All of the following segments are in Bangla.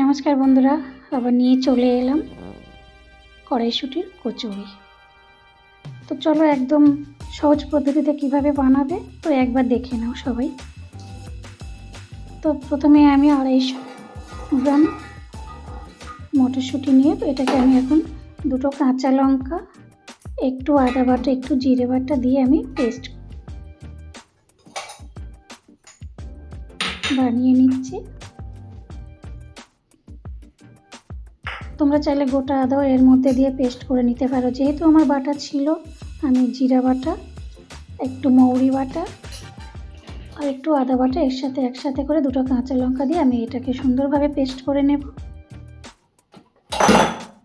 নমস্কার বন্ধুরা, আবার নিয়ে চলে এলাম কড়াইশুটির কচুরি। তো চলো একদম সহজ পদ্ধতিতে কীভাবে বানাবে, তো একবার দেখে নাও সবাই। তো প্রথমে আমি আড়াইশো গ্রাম মটরশুঁটি নিয়ে, তো এটাকে আমি এখন দুটো কাঁচা লঙ্কা, একটু আদা বাটা, একটু জিরে বাটা দিয়ে আমি পেস্ট বানিয়ে নিচ্ছি। তোমরা চাইলে গোটা আদাও এর মধ্যে দিয়ে পেস্ট করে নিতে পারো। যেহেতু আমার বাটা ছিল, আমি জিরা বাটা, একটু মৌরি বাটা আর একটু আদা বাটা এর সাথে একসাথে করে দুটো কাঁচা লঙ্কা দিয়ে আমি এটাকে সুন্দরভাবে পেস্ট করে নেব।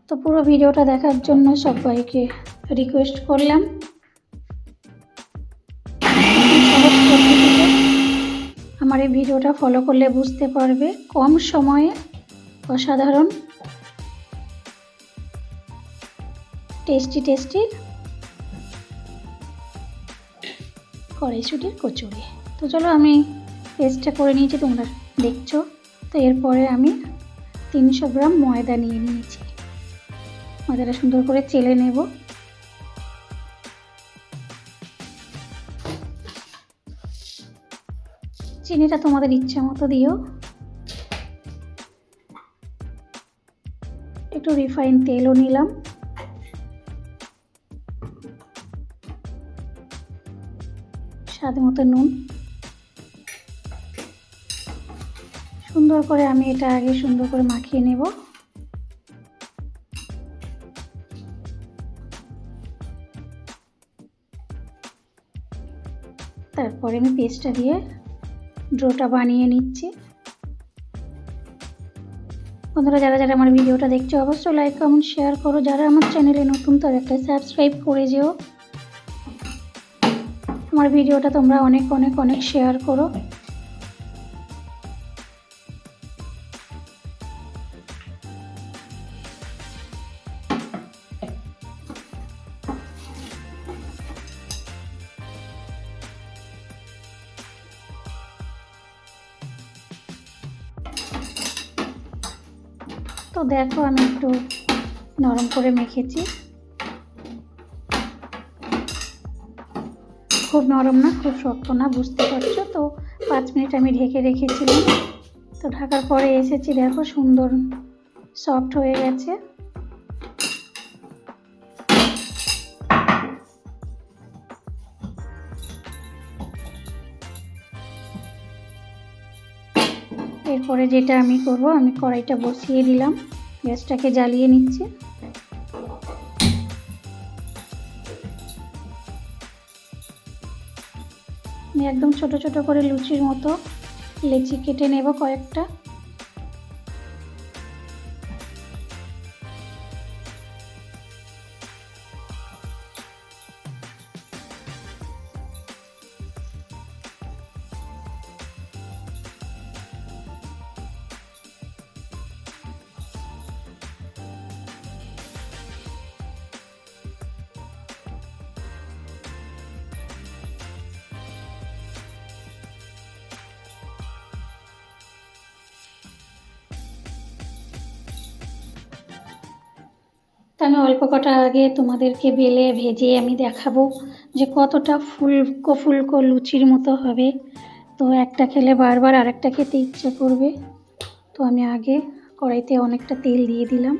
তো পুরো ভিডিওটা দেখার জন্য সবাইকে রিকোয়েস্ট করলাম। আমার এই ভিডিওটা ফলো করলে বুঝতে পারবে, কম সময়ে অসাধারণ টেস্টি টেস্টি কড়াইশুটির কচুরি। তো চলো আমি পেস্টটা করে নিয়েছি, তোমরা দেখছ। তো এরপরে আমি তিনশো গ্রাম ময়দা নিয়ে নিয়েছি। ময়দাটা সুন্দর করে চেলে নেব। চিনিটা তোমাদের ইচ্ছা মতো দিও। একটু রিফাইন তেলও নিলাম। স্বাদ মতো নুন। সুন্দর করে আমি এটা আগে সুন্দর করে মাখিয়ে নেব। তারপরে আমি পেস্টটা দিয়ে ড্রোটা বানিয়ে নিচ্ছি। বন্ধুরা, যারা যারা আমার ভিডিওটা দেখছ, অবশ্যই লাইক কমেন্ট শেয়ার করো। যারা আমার চ্যানেলে নতুন, তারা একটা সাবস্ক্রাইব করে যেও। আমার ভিডিওটা তোমরা অনেক অনেক অনেক শেয়ার করো। তো দেখো আমি একটু নরম করে মেখেছি। খুব নরম না, খুব শক্ত না, বুঝতে পারছ? তো পাঁচ মিনিট আমি ঢেকে রেখেছিলাম। তো ঢাকার পরে এসেছি, দেখো সুন্দর সফট হয়ে গেছে। এরপরে যেটা আমি করব, আমি কড়াইটা বসিয়ে দিলাম। গ্যাসটাকে জ্বালিয়ে নিচ্ছি। আমি একদম ছোট ছোট করে লুচির মতো লেচি কেটে নেব কয়েকটা। তো আমি অল্প কটা আগে তোমাদেরকে বেলে ভেজে আমি দেখাবো যে কতটা ফুলকো ফুলকো লুচির মতো হবে। তো একটা খেলে বারবার আরেকটা খেতে ইচ্ছে করবে। তো আমি আগে কড়াইতে অনেকটা তেল দিয়ে দিলাম।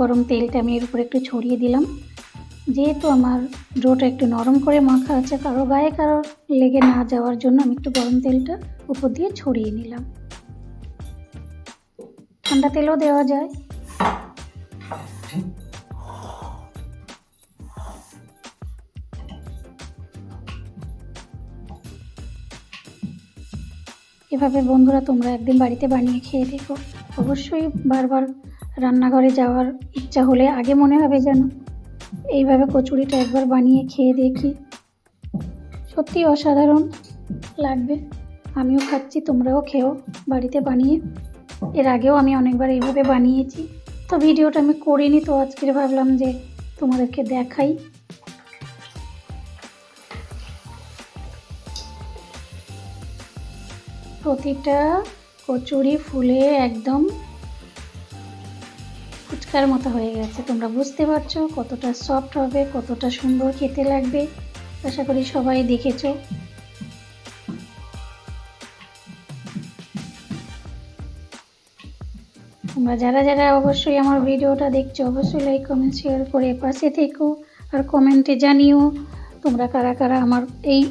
গরম তেলটা আমি এর উপরে একটু ছড়িয়ে দিলাম। যেহেতু আমার ডোটা একটু নরম করে মাখা আছে, কারও গায়ে কারও লেগে না যাওয়ার জন্য আমি একটু গরম তেলটা উপর দিয়ে ছড়িয়ে নিলাম। ঠান্ডা তেলও দেওয়া যায়। এভাবে বন্ধুরা তোমরা একদিন বাড়িতে বানিয়ে খেয়ে দেখো। অবশ্যই বারবার রান্নাঘরে যাওয়ার ইচ্ছা হলে আগে মনে হবে যেন এইভাবে কচুরিটা একবার বানিয়ে খেয়ে দেখি। সত্যি অসাধারণ লাগবে। আমিও খাচ্ছি, তোমরাও খেও বাড়িতে বানিয়ে। এর আগেও আমি অনেকবার এইভাবে বানিয়েছি। তো ভিডিওটা আমি করিনি, তো আজকে ভাবলাম যে তোমাদেরকে দেখাই। প্রতিটা কচুরি ফুলে একদম ফুচকার মতো হয়ে গেছে। তোমরা বুঝতে পারছ কতটা সফট হবে, কতটা সুন্দর খেতে লাগবে। আশা করি সবাই দেখেছ। তোমরা যারা যারা অবশ্যই আমার ভিডিওটা দেখছ, অবশ্যই লাইক কমেন্ট শেয়ার করে পাশে থেকো। আর কমেন্টে জানিও তোমরা কারা কারা আমার এই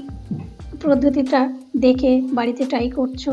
পদ্ধতিটা দেখে বাড়িতে ট্রাই করছ।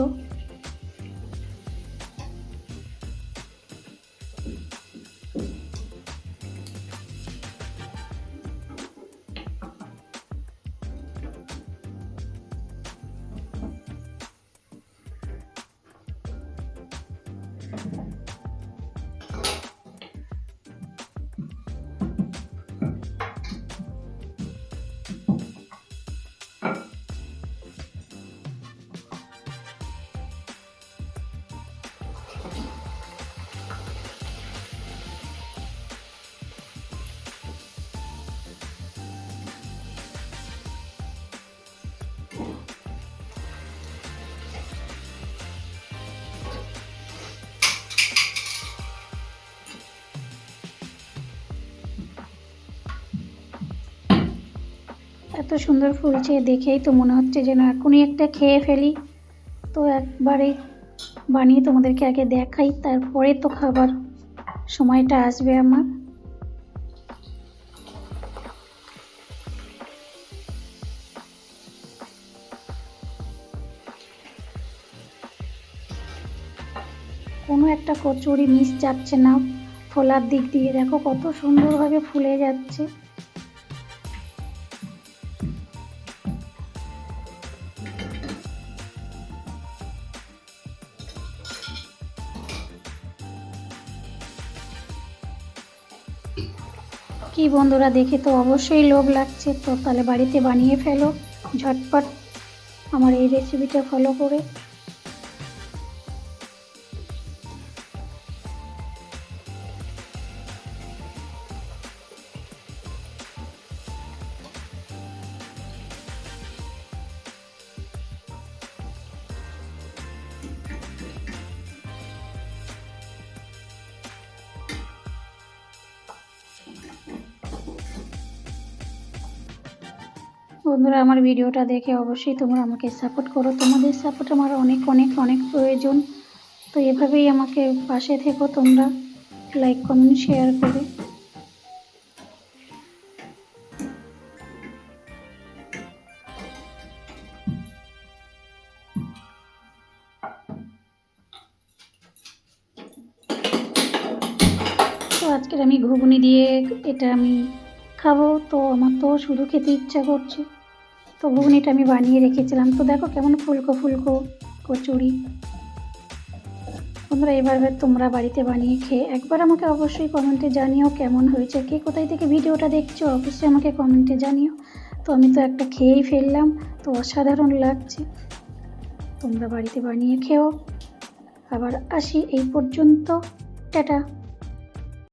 এত সুন্দর ফুলছে দেখেই তো মনে হচ্ছে যেন এখনই একটা খেয়ে ফেলি। তো একবারে বানিয়ে তোমাদেরকে আগে দেখাই, তারপরে তো খাবার। সময়টা আসবে আমার। কোনো একটা কচুরি মিস যাচ্ছে না। ফোলার দিক দিয়ে দেখো কত সুন্দরভাবে ফুলে যাচ্ছে। কি বন্ধুরা, দেখে তো অবশ্যই লোভ লাগছে। তো তাহলে বাড়িতে বানিয়ে ফেলো, ঝটপট আমার এই রেসিপিটা ফলো করে। বন্ধুরা, আমার ভিডিওটা দেখে অবশ্যই তোমরা আমাকে সাপোর্ট করো। তোমাদের সাপোর্ট আমার অনেক অনেক অনেক প্রয়োজন। তো এভাবেই আমাকে পাশে থেকো তোমরা। লাইক কমেন্ট শেয়ার করে। তো আজকের আমি ঘুগনি দিয়ে এটা আমি খাব। তো আমার তো শুধু খেতে ইচ্ছা করছে। তো ঘুগনিটা আমি বানিয়ে রেখেছিলাম। তো দেখো কেমন ফুলকো ফুলকো কচুরি। তোমরা এভাবে তোমরা বাড়িতে বানিয়ে খেয়ে একবার আমাকে অবশ্যই কমেন্টে জানিও কেমন হয়েছে, কে কোথায় থেকে ভিডিওটা দেখছ, অবশ্যই আমাকে কমেন্টে জানিও। তো আমি তো একটা খেয়েই ফেললাম, তো অসাধারণ লাগছে। তোমরা বাড়িতে বানিয়ে খেও। আবার আসি এই পর্যন্ত। টাটা।